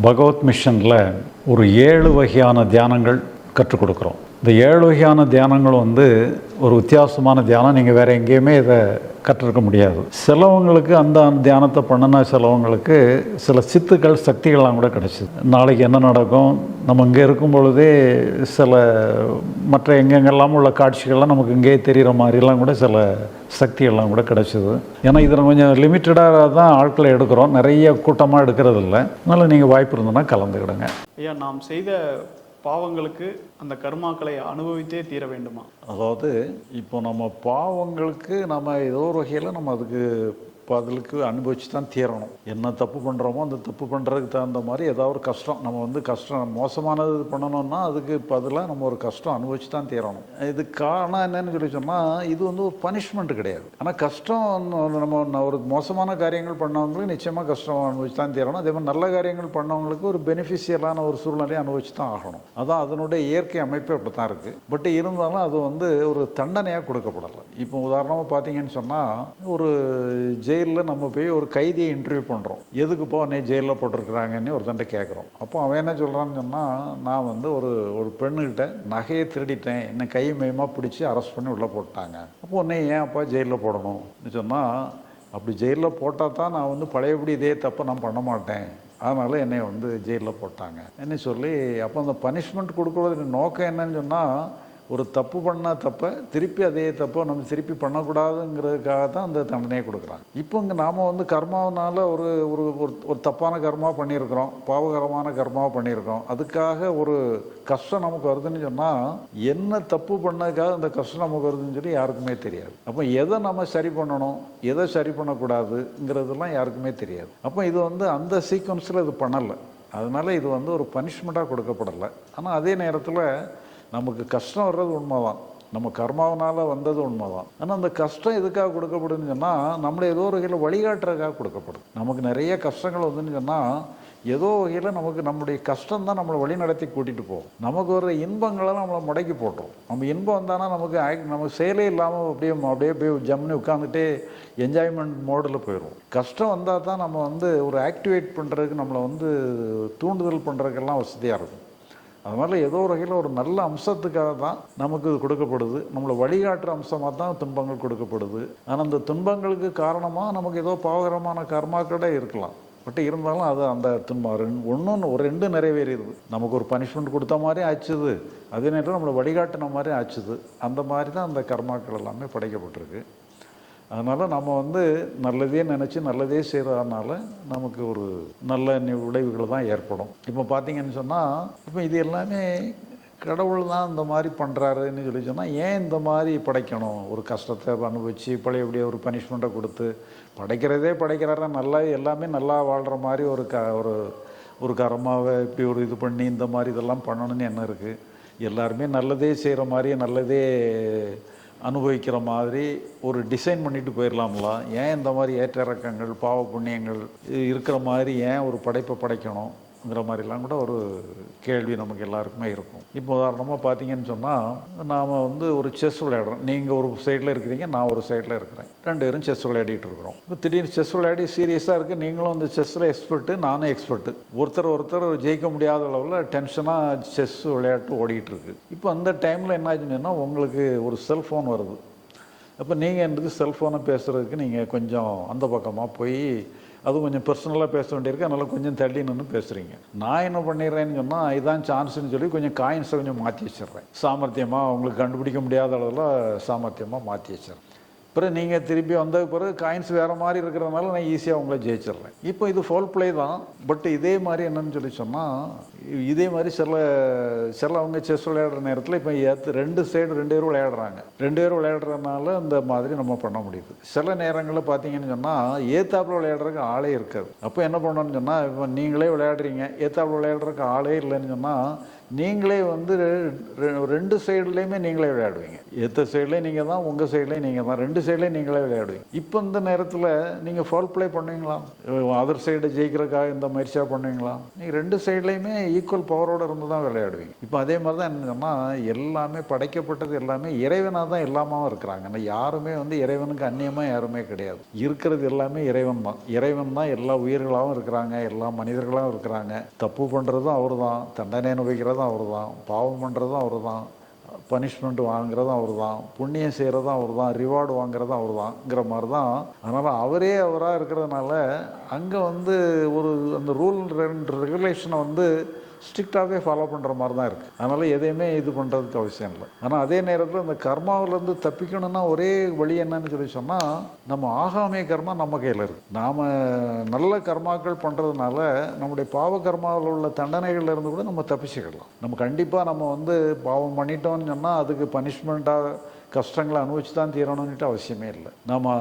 பகவத் மிஷனில் ஒரு ஏழு வகையான தியானங்கள் கற்றுக் கொடுக்குறோம். இந்த ஏழு வகையான தியானங்கள் வந்து ஒரு வித்தியாசமான தியானம். நீங்கள் வேறு எங்கேயுமே இதை கற்றுருக்க முடியாது. சிலவங்களுக்கு அந்த தியானத்தை பண்ணினா சிலவங்களுக்கு சில சித்துக்கள் சக்திகள்லாம் கூட கிடச்சிது. நாளைக்கு என்ன நடக்கும்? நம்ம இங்கே இருக்கும் பொழுதே சில மற்ற எங்கெங்கெல்லாம் உள்ள காட்சிகள்லாம் நமக்கு இங்கேயே தெரிகிற மாதிரிலாம் கூட சில சக்திகள்லாம் கூட கிடச்சிது. ஏன்னா இதில் கொஞ்சம் லிமிட்டடாக தான் ஆட்களை எடுக்கிறோம். நிறைய கூட்டமாக எடுக்கிறது இல்லை அதனால் நீங்கள் வாய்ப்பு இருந்ததுன்னா கலந்துக்கிடுங்க. ஐயா நாம் செய்த பாவங்களுக்கு அந்த கர்மாக்களை அனுபவித்தே தீர வேண்டுமா? அதாவது இப்போ நம்ம பாவங்களுக்கு நம்ம ஏதோ ஒரு வகையில் நம்ம அதுக்கு பதிலுக்கு அனுபவிச்சு தான் தீரணும். என்ன தப்பு பண்ணுறோமோ அந்த தப்பு பண்ணுறதுக்கு தகுந்த மாதிரி ஏதாவது ஒரு கஷ்டம். நம்ம வந்து கஷ்டம் மோசமானது பண்ணணும்னா அதுக்கு பதிலாக நம்ம ஒரு கஷ்டம் அனுபவிச்சு தான் தீரணும். இது காரணம் என்னன்னு சொல்லி சொன்னால் இது வந்து ஒரு பனிஷ்மெண்ட் கிடையாது. ஆனால் கஷ்டம் நம்ம ஒரு மோசமான காரியங்கள் பண்ணவங்களுக்கு நிச்சயமாக கஷ்டம் அனுபவிச்சு தான் தீரணும். அதே மாதிரி நல்ல காரியங்கள் பண்ணவங்களுக்கு ஒரு பெனிஃபிஷியலான ஒரு சூழ்நிலையை அனுபவிச்சு தான் ஆகணும். அதான் அதனுடைய இயற்கை அமைப்பு அப்படி தான் இருக்குது பட் இருந்தாலும் அது வந்து ஒரு தண்டனையாக கொடுக்கப்படலை. இப்போ உதாரணமாக பார்த்தீங்கன்னு சொன்னால் ஒரு ஜெயிலில் நம்ம போய் ஒரு கைதியை இன்டர்வியூ பண்ணுறோம் எதுக்கு போ நீ ஜெயிலில் போட்டிருக்கிறாங்கன்னு ஒருத்தன்ட்ட கேட்குறோம். அப்போ அவன் என்ன சொல்கிறான்னு சொன்னால் நான் வந்து ஒரு ஒரு பெண்ணுக்கிட்ட நகையை திருடிட்டேன். என்னை கை மயமாக பிடிச்சி அரெஸ்ட் பண்ணி உள்ளே போட்டாங்க. அப்போ உன்னை ஏன் அப்பா ஜெயிலில் போடணும்னு சொன்னால் அப்படி ஜெயிலில் போட்டால் தான் நான் வந்து பழையபடி இதே தப்பை நான் பண்ண மாட்டேன். அதனால் என்னை வந்து ஜெயிலில் போட்டாங்க. என்ன சொல்லி அப்போ அந்த பனிஷ்மெண்ட் கொடுக்குறதுக்கு நோக்கம் என்னன்னு சொன்னால் ஒரு தப்பு பண்ண தப்பை திருப்பி அதே தப்பை நம்ம திருப்பி பண்ணக்கூடாதுங்கிறதுக்காக தான் அந்த தண்டனையை கொடுக்குறாங்க. இப்போ இங்கே நாம் வந்து கர்மாவனால ஒரு ஒரு ஒரு- ஒரு தப்பான கர்மா பண்ணியிருக்கிறோம் பாவகரமான கர்மாவை பண்ணியிருக்கோம் அதுக்காக ஒரு கஷ்டம் நமக்கு வருதுன்னு சொன்னால் என்ன தப்பு பண்ணதுக்காக அந்த கஷ்டம் நமக்கு வருதுன்னு சொல்லி யாருக்குமே தெரியாது. அப்போ எதை நம்ம சரி பண்ணணும் எதை சரி பண்ணக்கூடாதுங்கிறதெல்லாம் யாருக்குமே தெரியாது. அப்போ இது வந்து அந்த சீக்வன்ஸில் இது பண்ணலை. அதனால் இது வந்து ஒரு பனிஷ்மெண்ட்டாக கொடுக்கப்படலை. ஆனால் அதே நேரத்தில் நமக்கு கஷ்டம் வர்றது உண்மைதான். நம்ம கர்மாவனால் வந்தது உண்மைதான். ஆனால் அந்த கஷ்டம் எதுக்காக கொடுக்கப்படுதுன்னு சொன்னால் நம்மளை ஏதோ ஒரு வகையில் வழிகாட்டுறதுக்காக கொடுக்கப்படுது நமக்கு நிறைய கஷ்டங்கள் வந்துன்னு சொன்னால் ஏதோ வகையில் நமக்கு நம்முடைய கஷ்டம் தான் நம்மளை வழி நடத்தி கூட்டிகிட்டு போகும். நமக்கு வர இன்பங்களை நம்மளை முடக்கி போட்டுரும். நம்ம இன்பம் வந்தானா நமக்கு ஆக் நமக்கு செயலே இல்லாமல் அப்படியே அப்படியே போய் ஜம்னு உட்காந்துட்டே என்ஜாய்மெண்ட் மோடில் போயிடுவோம் கஷ்டம் வந்தால் தான் நம்ம வந்து ஒரு ஆக்டிவேட் பண்ணுறதுக்கு நம்மளை வந்து தூண்டுதல் பண்ணுறதுக்கெல்லாம் வசதியாக இருக்கும். அதனால் ஏதோ ஒரு வகையில் ஒரு நல்ல அம்சத்துக்காக தான் நமக்கு இது கொடுக்கப்படுது. நம்மளை வழிகாட்டுற அம்சமாக தான் துன்பங்கள் கொடுக்கப்படுது. ஆனால் அந்த துன்பங்களுக்கு காரணமாக நமக்கு ஏதோ பாவகரமான கர்மாக்களே இருக்கலாம். பட் இருந்தாலும் அது அந்த துன்பம் ரெண்டு ஒன்று ஒரு ரெண்டு நிறைவேறிடுது. நமக்கு ஒரு பனிஷ்மெண்ட் கொடுத்த மாதிரி ஆச்சுது. அதே நேரத்தில் நம்மளை வழிகாட்டின மாதிரி ஆச்சுது. அந்த மாதிரி தான் அந்த கர்மாக்கள் எல்லாமே படைக்கப்பட்டிருக்கு. அதனால் நம்ம வந்து நல்லதே நினச்சி நல்லதே செய்கிறதுனால நமக்கு ஒரு நல்ல விளைவுகள் தான் ஏற்படும். இப்போ பார்த்தீங்கன்னு சொன்னால் இப்போ இது எல்லாமே கடவுள் தான் இந்த மாதிரி பண்ணுறாருன்னு சொல்லி சொன்னால் ஏன் இந்த மாதிரி படைக்கணும்? ஒரு கஷ்டத்தை அனுபவிச்சு பழையபடியே ஒரு பனிஷ்மெண்ட்டை கொடுத்து படைக்கிறதே படைக்கிறாரா? நல்லா எல்லாமே நல்லா வாழ்கிற மாதிரி ஒரு க ஒரு ஒரு கரமாவை இப்படி ஒரு இது பண்ணி இந்த மாதிரி இதெல்லாம் பண்ணணும்னு என்ன இருக்குது எல்லாருமே நல்லதே செய்கிற மாதிரி நல்லதே அனுபவிக்கிற மாதிரி ஒரு டிசைன் பண்ணிட்டு போயிடலாம்ல ஏன் இந்த மாதிரி ஏற்ற இறக்கங்கள் பாவ புண்ணியங்கள் இருக்கிற மாதிரி ஏன் ஒரு படைப்பை படைக்கணும்? இருக்குங்கிற மாதிரிலாம் கூட ஒரு கேள்வி நமக்கு எல்லாருக்குமே இருக்கும். இப்போ உதாரணமாக பார்த்தீங்கன்னு சொன்னால் நாம் வந்து ஒரு செஸ் விளையாடுறோம். நீங்கள் ஒரு சைடில் இருக்கிறீங்க நான் ஒரு சைடில் இருக்கிறேன். ரெண்டு பேரும் செஸ் விளையாடிட்டு இருக்கிறோம். இப்போ திடீர்னு செஸ் விளையாடி சீரியஸாக இருக்குது நீங்களும் அந்த செஸ்ஸில் எக்ஸ்பர்ட்டு நானும் எக்ஸ்பர்ட்டு ஒருத்தர் ஒருத்தர் ஜெயிக்க முடியாத அளவில் டென்ஷனாக செஸ் விளையாட்டு ஓடிட்டு இருக்கு. இப்போ அந்த டைமில் என்ன ஆச்சுன்னா உங்களுக்கு ஒரு செல்ஃபோன் வருது. அப்போ நீங்கள் என்றது செல்ஃபோனை பேசுகிறதுக்கு நீங்கள் கொஞ்சம் அந்த பக்கமாக போய் அது கொஞ்சம் பர்சனலாக பேச வேண்டியிருக்கு. அதனால் கொஞ்சம் தள்ளி நின்று பேசுகிறீங்க நான் என்ன பண்ணிடுறேன்னு சொன்னால் இதான் சான்ஸ்னு சொல்லி கொஞ்சம் காயின்ஸை கொஞ்சம் மாற்றி வச்சிடுறேன். சாமர்த்தியமாக உங்களுக்கு கண்டுபிடிக்க முடியாத அளவில் சாமர்த்தியமாக மாற்றி வச்சிடுறேன். பிறகு நீங்கள் திருப்பி வந்த பிறகு காயின்ஸ் வேறு மாதிரி இருக்கிறதுனால நான் ஈஸியாக உங்களை ஜெயிச்சிடுறேன். இப்போ இது ஃபோல் ப்ளே தான். பட் இதே மாதிரி என்னன்னு சொல்லி சொன்னால் இதே மாதிரி சில சில அவங்க செஸ் விளையாடுற நேரத்தில் இப்போ ஏற்று ரெண்டு சைடு ரெண்டு பேரும் விளையாடுறாங்க. ரெண்டு பேரும் விளையாடுறதுனால இந்த மாதிரி நம்ம பண்ண முடியுது. சில நேரங்களில் பார்த்தீங்கன்னு சொன்னால் ஏத்தாப்பில் விளையாடுறதுக்கு ஆளே இருக்காது. அப்போ என்ன பண்ணணும்னு சொன்னால் இப்போ நீங்களே விளையாடுறீங்க ஏத்தாப்பில் விளையாடுறதுக்கு ஆளே இல்லைன்னு சொன்னால் நீங்களே வந்து ரெ- ரெண்டு சைடுலேயுமே நீங்களே விளையாடுவீங்க. எத்த சைட்லேயும் நீங்கள் தான் உங்கள் சைட்லேயும் நீங்கள் தான் ரெண்டு சைட்லேயும் நீங்களே விளையாடுவீங்க. இப்போ இந்த நேரத்தில் நீங்கள் ஃபால் ப்ளே பண்ணுவீங்களா? அதர் சைடு ஜெயிக்கிறதுக்காக இந்த முயற்சியாக பண்ணுவீங்களா? நீங்கள் ரெண்டு சைட்லேயுமே ஈக்குவல் பவரோட இருந்து தான் விளையாடுவீங்க. இப்போ அதே மாதிரி தான் என்னன்னா எல்லாமே படைக்கப்பட்டது எல்லாமே இறைவனாக தான் எல்லாமாவும் இருக்கிறாங்க. ஆனால் யாருமே வந்து இறைவனுக்கு அந்நியமாக யாருமே கிடையாது. இருக்கிறது எல்லாமே இறைவன் தான். இறைவன் தான் எல்லா உயிர்களாகவும் இருக்கிறாங்க எல்லா மனிதர்களாகவும் இருக்கிறாங்க. தப்பு பண்ணுறதும் அவர் தான். தண்டனை அனுபவிக்கிறதும் அவர் தான். பாவம் பண்ணுறதும் அவர் தான். பனிஷ்மெண்ட் வாங்குறதும் அவர் தான். புண்ணியம் செய்கிறதும் அவர் தான். ரிவார்டு வாங்குறதும் அவர் தான்ங்கிற மாதிரி தான். அதனால் அவரே அவராக இருக்கிறதுனால அங்கே வந்து ஒரு அந்த ரூல் ரெண்டு ரெகுலேஷனை வந்து ஸ்ட்ரிக்டாகவே ஃபாலோ பண்ணுற மாதிரி தான் இருக்குது அதனால் எதையுமே இது பண்ணுறதுக்கு அவசியம் இல்லை. ஆனால் அதே நேரத்தில் இந்த கர்மாவிலேருந்து தப்பிக்கணும்னா ஒரே வழி என்னன்னு சொல்லி சொன்னால் நம்ம ஆகாமிய கர்மா நம்ம கையில் இருக்குது நாம் நல்ல கர்மாக்கள் பண்ணுறதுனால நம்முடைய பாவ கர்மாவில் உள்ள தண்டனைகளில் இருந்து கூட நம்ம தப்பிச்சுக்கலாம். நம்ம கண்டிப்பாக நம்ம வந்து பாவம் பண்ணிட்டோம்னு சொன்னால் அதுக்கு பனிஷ்மெண்ட்டாக கஷ்டங்களை அனுபவிச்சு தான் தீரணும்னுட்டு அவசியமே இல்லை. நம்ம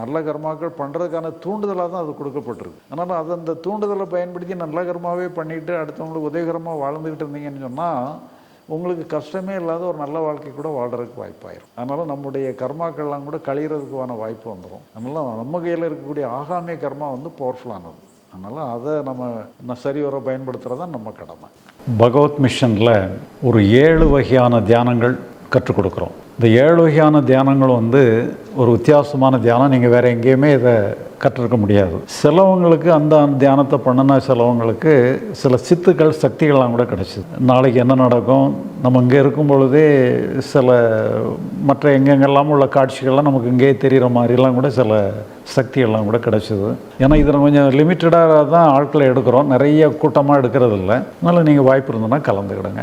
நல்ல கர்மாக்கள் பண்ணுறதுக்கான தூண்டுதலாக தான் அது கொடுக்கப்பட்டிருக்கு. அதனால் அது அந்த தூண்டுதலை பயன்படுத்தி நல்ல கர்மாவே பண்ணிட்டு அடுத்தவங்களுக்கு உதவிகரமாக வாழ்ந்துக்கிட்டு இருந்தீங்கன்னு சொன்னால் உங்களுக்கு கஷ்டமே இல்லாத ஒரு நல்ல வாழ்க்கை கூட வாழ்கிறதுக்கு வாய்ப்பாயிரும். அதனால் நம்முடைய கர்மாக்கள்லாம் கூட கழிகிறதுக்கான வாய்ப்பு வந்துடும் அதனால் நம்ம கையில் இருக்கக்கூடிய ஆகாமிய கர்மா வந்து பவர்ஃபுல்லானது அதனால் அதை நம்ம சரிவர பயன்படுத்துகிறது தான் நம்ம கடமை. பகவத் மிஷனில் ஒரு ஏழு வகையான தியானங்கள் கற்றுக் கொடுக்குறோம் இந்த ஏழு வகையான தியானங்கள் வந்து ஒரு வித்தியாசமான தியானம். நீங்கள் வேறு எங்கேயுமே இதை கற்றுருக்க முடியாது. சிலவங்களுக்கு அந்த தியானத்தை பண்ணுன சிலவங்களுக்கு சில சித்துக்கள் சக்திகள்லாம் கூட கிடச்சிது. நாளைக்கு என்ன நடக்கும்? நம்ம இங்கே இருக்கும் பொழுதே சில மற்ற எங்கெங்கெல்லாம் உள்ள காட்சிகள்லாம் நமக்கு இங்கேயே தெரிகிற மாதிரிலாம் கூட சில சக்திகள்லாம் கூட கிடச்சிது. ஏன்னா இதில் கொஞ்சம் லிமிட்டடாக தான் ஆட்களை எடுக்கிறோம். நிறைய கூட்டமாக எடுக்கிறது இல்லை அதனால் நீங்கள் வாய்ப்பு இருந்ததுன்னா கலந்துக்கிடுங்க.